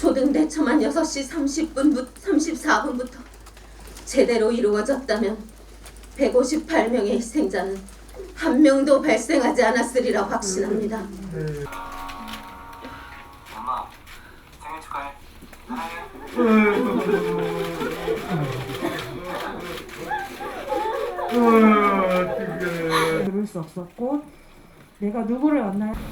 초등대처만 6시 30분부터 34분부터 제대로 이루어졌다면 158명의 희생자는 한 명도 발생하지 않았으리라 확신합니다. 엄마 생일 축하해 사랑해 들을 수 없었고 내가 누구를 모르겠습니다.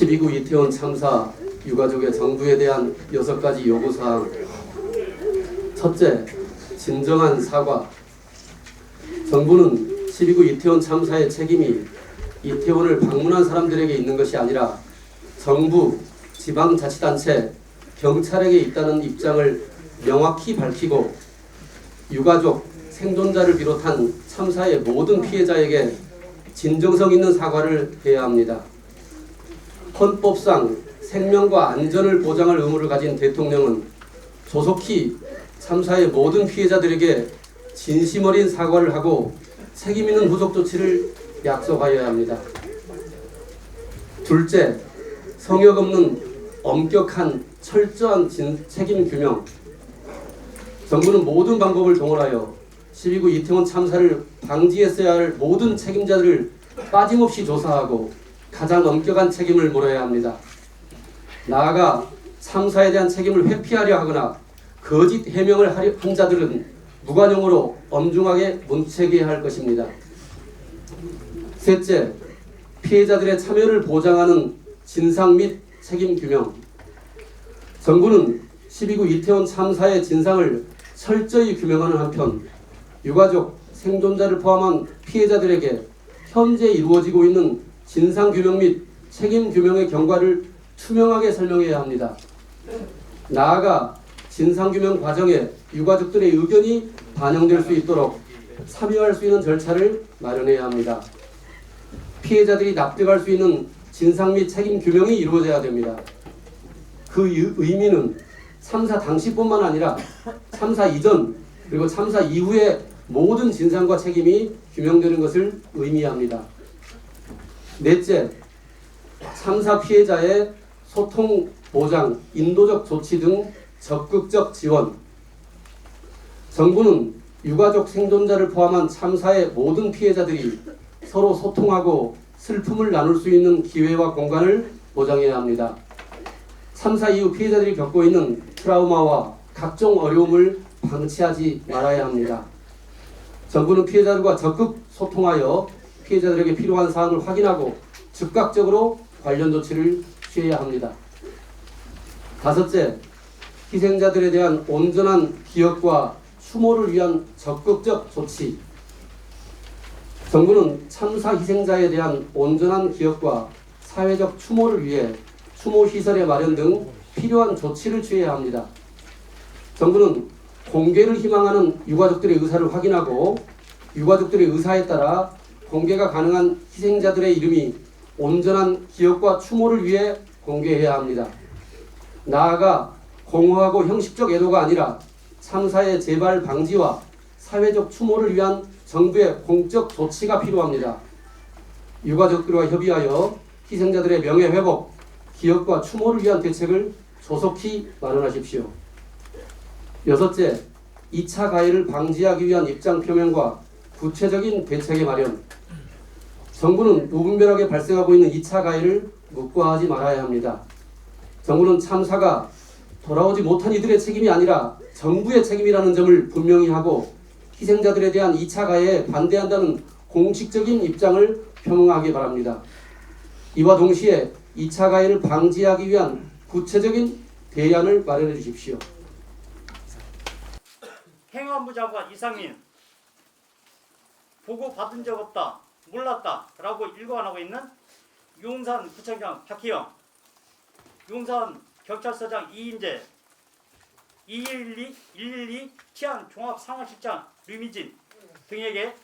12구 이태원 참사 유가족의 정부에 대한 여섯 가지 요구사항. 첫째, 진정한 사과. 정부는 12구 이태원 참사의 책임이 이태원을 방문한 사람들에게 있는 것이 아니라 정부, 지방자치단체, 경찰에게 있다는 입장을 명확히 밝히고 유가족, 생존자를 비롯한 참사의 모든 피해자에게 진정성 있는 사과를 해야 합니다. 헌법상 생명과 안전을 보장할 의무를 가진 대통령은 조속히 참사의 모든 피해자들에게 진심 어린 사과를 하고 책임 있는 후속 조치를 약속하여야 합니다. 둘째, 성역 없는 엄격한 철저한 진- 책임 규명. 정부는 모든 방법을 동원하여 12구 이태원 참사를 방지했어야 할 모든 책임자들을 빠짐없이 조사하고 가장 엄격한 책임을 물어야 합니다. 나아가 참사에 대한 책임을 회피하려 하거나 거짓 해명을 하려 한 자들은 무관용으로 엄중하게 문책해야 할 것입니다. 셋째, 피해자들의 참여를 보장하는 진상 및 책임 규명. 정부는 12구 이태원 참사의 진상을 철저히 규명하는 한편 유가족, 생존자를 포함한 피해자들에게 현재 이루어지고 있는 진상 규명 및 책임 규명의 경과를 투명하게 설명해야 합니다. 나아가 진상 규명 과정에 유가족들의 의견이 반영될 수 있도록 참여할 수 있는 절차를 마련해야 합니다. 피해자들이 납득할 수 있는 진상 및 책임 규명이 이루어져야 됩니다. 그 의- 의미는 참사 당시뿐만 아니라 참사 이전 그리고 참사 이후의 모든 진상과 책임이 규명되는 것을 의미합니다. 넷째, 참사 피해자의 소통 보장, 인도적 조치 등 적극적 지원. 정부는 유가족 생존자를 포함한 참사의 모든 피해자들이 서로 소통하고 슬픔을 나눌 수 있는 기회와 공간을 보장해야 합니다. 참사 이후 피해자들이 겪고 있는 트라우마와 각종 어려움을 방치하지 말아야 합니다. 정부는 피해자들과 적극 소통하여 피해자들에게 필요한 사항을 확인하고 즉각적으로 관련 조치를 취해야 합니다. 다섯째, 희생자들에 대한 온전한 기억과 추모를 위한 적극적 조치. 정부는 참사 희생자에 대한 온전한 기억과 사회적 추모를 위해 추모 시설의 마련 등 필요한 조치를 취해야 합니다. 정부는 공개를 희망하는 유가족들의 의사를 확인하고 유가족들의 의사에 따라 공개가 가능한 희생자들의 이름이 온전한 기억과 추모를 위해 공개해야 합니다. 나아가 공허하고 형식적 애도가 아니라 참사의 재발 방지와 사회적 추모를 위한 정부의 공적 조치가 필요합니다. 유가족들과 협의하여 희생자들의 명예 회복, 기억과 추모를 위한 대책을 조속히 마련하십시오. 여섯째, 2차 가해를 방지하기 위한 입장 표명과 구체적인 대책의 마련. 정부는 무분별하게 발생하고 있는 2차 가해를 묵과하지 말아야 합니다. 정부는 참사가 돌아오지 못한 이들의 책임이 아니라 정부의 책임이라는 점을 분명히 하고 희생자들에 대한 2차 가해에 반대한다는 공식적인 입장을 표명하기 바랍니다. 이와 동시에 2차 가해를 방지하기 위한 구체적인 대안을 마련해 주십시오. 행안부 장관 이상민 보고 받은 적 없다 몰랐다 라고 일관하고 있는 용산 구청장 박희영 용산 경찰서장 이인재 212 112 치안 종합 상황실장 류미진 등에게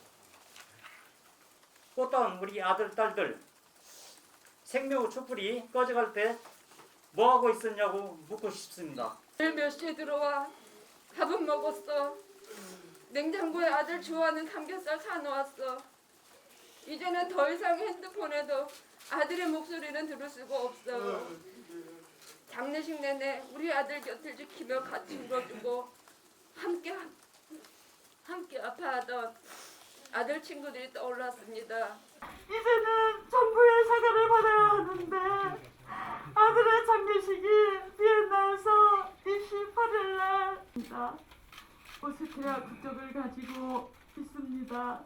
꽃다운 우리 아들 딸들 생명의 촛불이 꺼져갈 때 뭐하고 있었냐고 묻고 싶습니다. 몇 시에 들어와? 밥은 먹었어. 냉장고에 아들 좋아하는 삼겹살 사놓았어. 이제는 더 이상 핸드폰에도 아들의 목소리는 들을 수가 없어. 장례식 내내 우리 아들 곁을 지키며 같이 울어주고 함께 함께 아파하던 아들 친구들이 떠올랐습니다. 이제는 정부의 사과를 받아야 하는데 아들의 장례식이 비엔나에서 28일 날입니다. 오스트리아 국적을 가지고 있습니다.